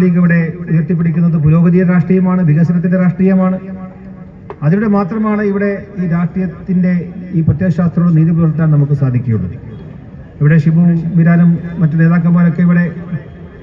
League ഇവിടെ ഉയർത്തിപ്പിടിക്കുന്നത് പുരോഗതിയ രാഷ്ട്രീയമാണ് വികസനത്തിന്റെ രാഷ്ട്രീയമാണ്. അതിലൂടെ മാത്രമാണ് ഇവിടെ ഈ രാഷ്ട്രീയത്തിന്റെ ഈ പ്രത്യയശാസ്ത്രവും നീതി പുലർത്താൻ നമുക്ക് സാധിക്കുകയുള്ളൂ. ഇവിടെ ഷിബു ബിരാനും മറ്റു നേതാക്കന്മാരൊക്കെ ഇവിടെ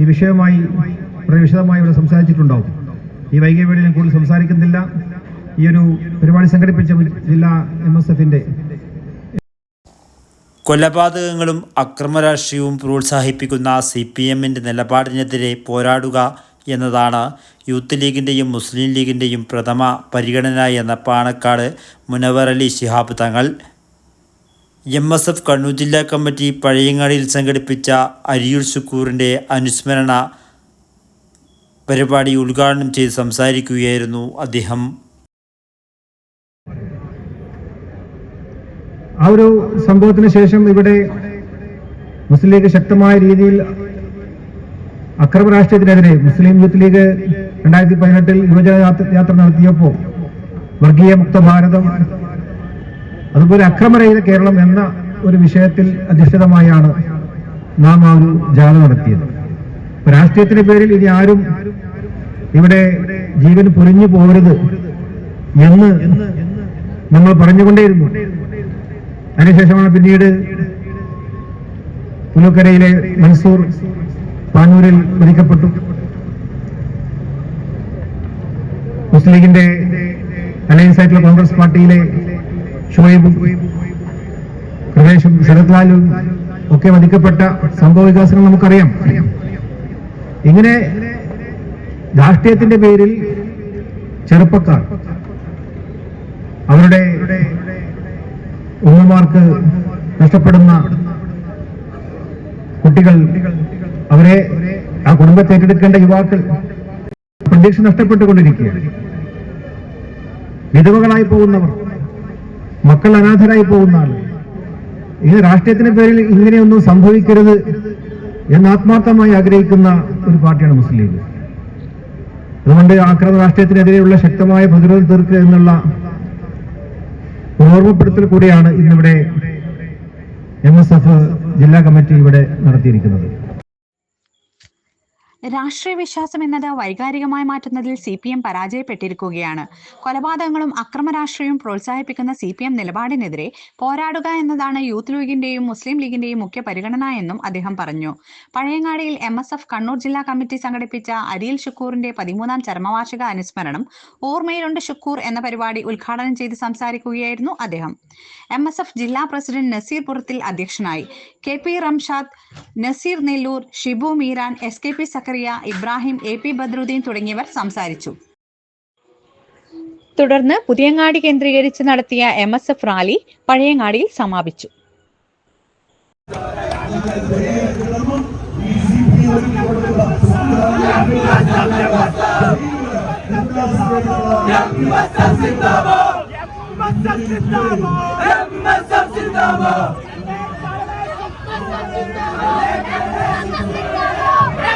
ഈ വിഷയമായി വളരെ വിശദമായി ഇവിടെ സംസാരിച്ചിട്ടുണ്ടാവും. ഈ വൈകിയ വേളയിൽ കൂടുതൽ സംസാരിക്കുന്നില്ല. ഈ ഒരു പരിപാടി സംഘടിപ്പിച്ച ജില്ലാ എം എസ് എഫിന്റെ കൊലപാതകങ്ങളും അക്രമരാഷ്ട്രീയവും പ്രോത്സാഹിപ്പിക്കുന്ന സി പി എമ്മിന്റെ നിലപാടിനെതിരെ പോരാടുക എന്നതാണ് യൂത്ത് ലീഗിന്റെയും മുസ്ലിം ലീഗിന്റെയും പ്രഥമ പരിഗണന എന്ന Panakkad Munavar Ali Shihab Thangal. M S F Kannur ജില്ലാ കമ്മിറ്റി പഴയങ്ങാടിയിൽ സംഘടിപ്പിച്ച അരിയൂർ ശുക്കൂറിന്റെ അനുസ്മരണ പരിപാടി ഉദ്ഘാടനം ചെയ്ത് സംസാരിക്കുകയായിരുന്നു അദ്ദേഹം. ആ ഒരു സംഭവത്തിന് ശേഷം ഇവിടെ മുസ്ലിം ലീഗ് ശക്തമായ രീതിയിൽ അക്രമ രാഷ്ട്രീയത്തിനെതിരെ മുസ്ലിം യൂത്ത് ലീഗ് രണ്ടായിരത്തി പതിനെട്ടിൽ യുവജന യാത്ര- നടത്തിയപ്പോൾ വർഗീയ മുക്ത ഭാരതം അതുപോലെ അക്രമരഹിത കേരളം എന്ന ഒരു വിഷയത്തിൽ അധിഷ്ഠിതമായാണ് നാം ആ ഒരു ജാഥ നടത്തിയത്. രാഷ്ട്രീയത്തിന്റെ പേരിൽ ഇനി ആരും ഇവിടെ ജീവൻ പൊരിഞ്ഞു പോകരുത് എന്ന് നമ്മൾ പറഞ്ഞുകൊണ്ടേയിരുന്നു. അതിനുശേഷമാണ് പിന്നീട് പുലുക്കരയിലെ മൻസൂർ പാനൂരിൽ വധിക്കപ്പെട്ടു. മുസ്ലിം ലീഗിന്റെ അലയൻസ് ആയിട്ടുള്ള കോൺഗ്രസ് പാർട്ടിയിലെ ഷുഹൈബും പ്രദേശും ശരത് ലാലും ഒക്കെ വധിക്കപ്പെട്ട സംഭവ വികാസങ്ങൾ നമുക്കറിയാം. ഇങ്ങനെ രാഷ്ട്രീയത്തിന്റെ പേരിൽ ചെറുപ്പക്കാർ അവരുടെ ഉമ്മമാർക്ക് നഷ്ടപ്പെടുന്ന കുട്ടികൾ അവരെ ആ കുടുംബത്തെ ഏറ്റെടുക്കേണ്ട യുവാക്കൾ പ്രതീക്ഷ നഷ്ടപ്പെട്ടുകൊണ്ടിരിക്കുകയാണ്. വിധവകളായി പോകുന്നവർ മക്കൾ അനാഥരായി പോകുന്ന ആൾ ഈ രാഷ്ട്രീയത്തിന്റെ പേരിൽ ഇങ്ങനെയൊന്നും സംഭവിക്കരുത് എന്ന് ആത്മാർത്ഥമായി ആഗ്രഹിക്കുന്ന ഒരു പാർട്ടിയാണ് മുസ്ലിം ലീഗ്. അതുകൊണ്ട് ആക്രമ രാഷ്ട്രീയത്തിനെതിരെയുള്ള ശക്തമായ പ്രതിരോധം തീർക്കുക എന്നുള്ള ഓർമ്മപ്പെടുത്തൽ കൂടിയാണ് ഇന്നിവിടെ എം എസ് എഫ് ജില്ലാ കമ്മിറ്റി ഇവിടെ നടത്തിയിരിക്കുന്നത്. രാഷ്ട്രീയ വിശ്വാസം എന്നത് വൈകാരികമായി മാറ്റുന്നതിൽ സി പി എം പരാജയപ്പെട്ടിരിക്കുകയാണ്. കൊലപാതകങ്ങളും അക്രമ രാഷ്ട്രീയവും പ്രോത്സാഹിപ്പിക്കുന്ന സി പി എം നിലപാടിനെതിരെ പോരാടുക എന്നതാണ് യൂത്ത് ലീഗിന്റെയും മുസ്ലിം ലീഗിന്റെയും മുഖ്യ പരിഗണന എന്നും അദ്ദേഹം പറഞ്ഞു. പഴയങ്ങാടിയിൽ എം എസ് എഫ് കണ്ണൂർ ജില്ലാ കമ്മിറ്റി സംഘടിപ്പിച്ച അരിയിൽ ഷുക്കൂറിന്റെ പതിമൂന്നാം ചരമവാർഷിക അനുസ്മരണം ഓർമ്മയിലുണ്ട് ഷുക്കൂർ എന്ന പരിപാടി ഉദ്ഘാടനം ചെയ്ത് സംസാരിക്കുകയായിരുന്നു അദ്ദേഹം. എം എസ് എഫ് ജില്ലാ പ്രസിഡന്റ് നസീർ പുറത്തിൽ അധ്യക്ഷനായി. K P Ramshad Naseer Nellur Shibu Meeran S K P Zakariya Ibrahim A P Badruddin തുടങ്ങിയവർ സംസാരിച്ചു. തുടർന്ന് പുതിയങ്ങാടി കേന്ദ്രീകരിച്ച് നടത്തിയ എം എസ് എഫ് റാലി പഴയങ്ങാടിയിൽ സമാപിച്ചു.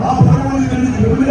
ആ ഭഗവതി വിവിധ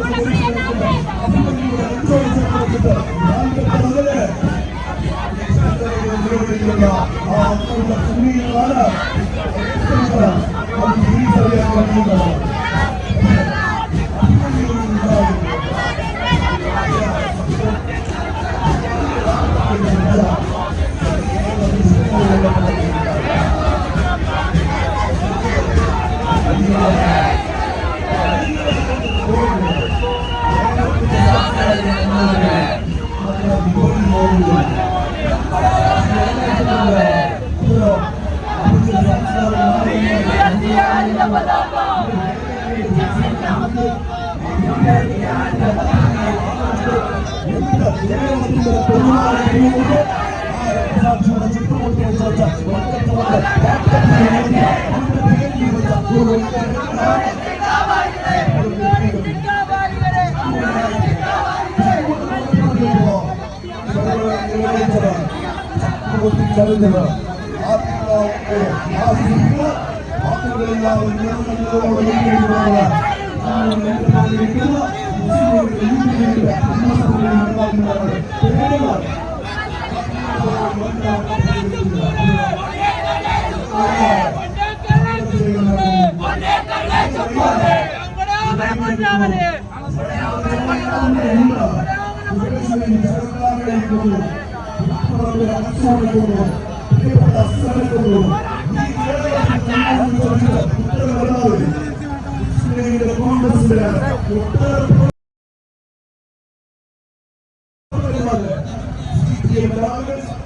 どうぞ。രാജയുടെ ചുറ്റും കൊണ്ടു വെച്ചുകൊണ്ട് ും പൂർണ്ണമായി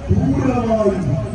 വിട്ടുമായി